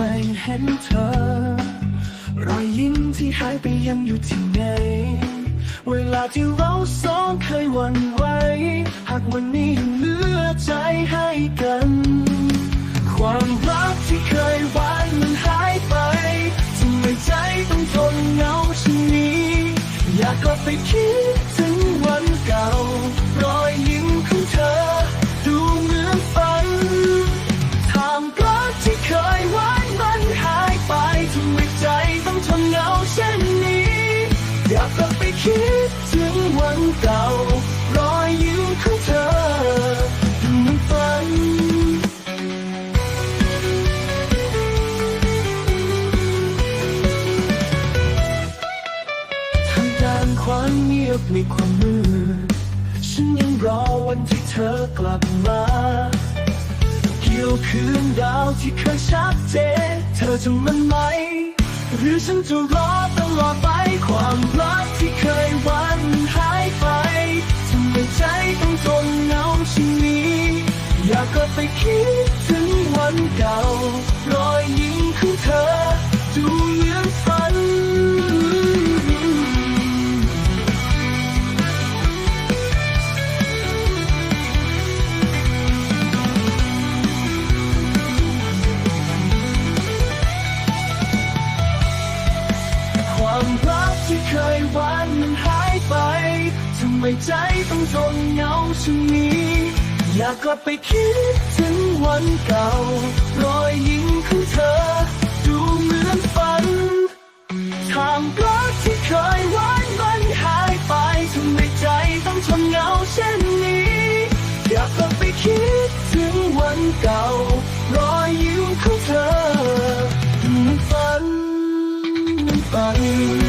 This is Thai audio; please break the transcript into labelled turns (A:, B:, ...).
A: ไม่เห็นเธอ รอยยิ้มที่หายไปยังอยู่ที่ไหน เวลาที่เราสองเคยหวันไหว หากวันนี้ยังเหลือใจให้กัน ความรักที่เคยหวานมันหายไปทำไมใจต้องทนเหงาเช่นนี้ อยากกลับไปคิด อยากกลับไปคิดถึงวันเก่ารอยยิ้มของเธอดูมือนฝัน ทางด้านความเงียบในความมืดฉันยังรอวันที่เธอกลับมาเกี่ยวคืนดาวที่เคยชัดเจนเธอจะมันไหม หรือฉันจะรอ ช่นนี้อยากกลับไปคิดถึงวันเก่ารอยยิ้มของเธอ ดูเหมือนฝัน ความรักที่เคยหวานมันหายไปทำไมใจต้องทนเหงาเช่นนี้ อยากกลับไปคิดถึงวันเก่า รอยยิ้มของเธอ ดูเหมือนฝันทางรักที่เคยหวานมันหายไปทำให้ใจต้องทนเหงาเช่นนี้ อยากกลับไปคิดถึงวันเก่า รอยยิ้มของเธอฝันฝัน